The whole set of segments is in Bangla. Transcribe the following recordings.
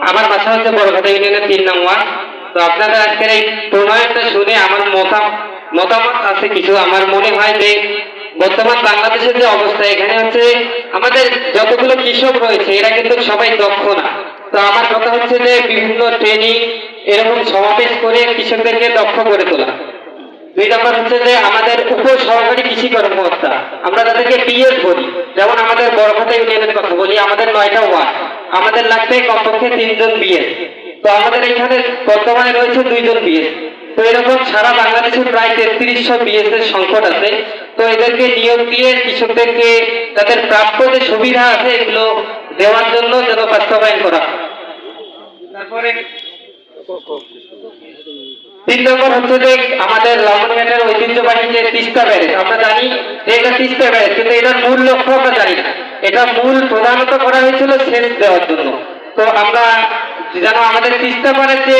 আমার বাসা হচ্ছে বড়ঘাটা ইউনিয়নের তিন নং ওয়ার্ড তো আপনারা আজকের এই প্রণয়নটা শুনে আমার মতাম মতামত আছে কিছু। আমার মনে হয় যে বর্তমান বাংলাদেশের যে অবস্থা, এখানে হচ্ছে আমাদের যতগুলো কৃষক রয়েছে, এরা কিন্তু সবাই দক্ষ না। তো আমার কথা হচ্ছে যে বিভিন্ন ট্রেনিং এরকম সমাবেশ করে কৃষকদেরকে দক্ষ করে তোলা। দুই নম্বর হচ্ছে যে আমাদের উপ সহকারী কৃষি কর্মকর্তা। আমরা তাদেরকে পিএস বলি। যেমন আমাদের বড়খাতা ইউনিয়নের কথা বলি, আমাদের নয়টা ওয়ার্ড। আমাদের লাগবে কমপক্ষে তিনজন বিএস তো আমাদের এখানে বর্তমানে রয়েছে দুইজন বিএস তো এরকম সারা বাংলাদেশে প্রায় তেত্রিশশো বিএস এর সংকট আছে। তো এদেরকে নিয়োগ দিয়ে কৃষকদেরকে তাদের প্রাপ্য যে সুবিধা আছে এগুলো দেওয়ার জন্য যেন বাস্তবায়ন করা তারপরে তিন নম্বর হচ্ছে যে আমাদের লবণঘাটের ঐতিহ্যবাহী যে তিস্তা ব্যারেজ, আমরা জানি যে এটা তিস্তা ব্যারেজ, কিন্তু এটার মূল লক্ষ্য আমরা জানি না। এটা মূল প্রধানত করা হয়েছিল সেচ দেওয়ার জন্য। তো আমরা যেন আমাদের তিস্তা পাড়ের যে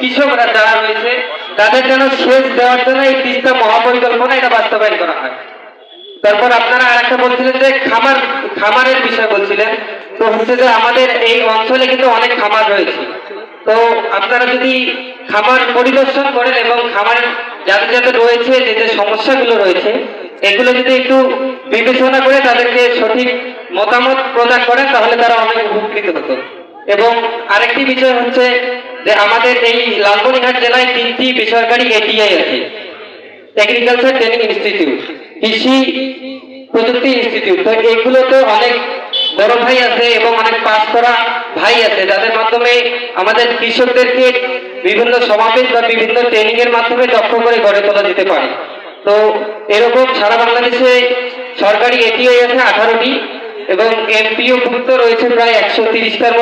কৃষকরা যারা রয়েছে, তাদের যেন সেচ দেওয়ার জন্য এই তিস্তা মহাপরিকল্পনা এটা বাস্তবায়ন করা হয়। তারপর আপনারা আরেকটা বলছিলেন যে খামার, খামারের বিষয় বলছিলেন। তো হচ্ছে যে আমাদের এই অঞ্চলে কিন্তু অনেক খামার রয়েছে। তো আপনারা যদি খামার পরিদর্শন করেন এবং খামার যাদের যাদের রয়েছে, যে যে সমস্যাগুলো রয়েছে এগুলো যদি একটু বিবেচনা করে তাদেরকে সঠিক মতামত প্রদান করেন, তাহলে তারা অনেক উপকৃত হতো। এবং আরেকটি বিষয় হচ্ছে যে আমাদের এই লালমনিরহাট জেলায় তিনটি বেসরকারি এটিআই আছে। এগ্রিকালচার ট্রেনিং ইনস্টিটিউট কৃষি প্রযুক্তি ইনস্টিটিউট তো এগুলোতে অনেক বড় ভাই আছে এবং অনেক পাস করা ভাই আছে, যাদের মাধ্যমে আমাদের কৃষকদেরকে বিভিন্ন সমাবেশ বা বিভিন্ন ট্রেনিং এর মাধ্যমে দক্ষ করে গড়ে তোলা যেতে পারে। তো এরকম সারা বাংলাদেশে সরকারি এটিআই আছে আঠারোটি এবং এমপিও ভুক্ত রয়েছে প্রায় একশো তিরিশটার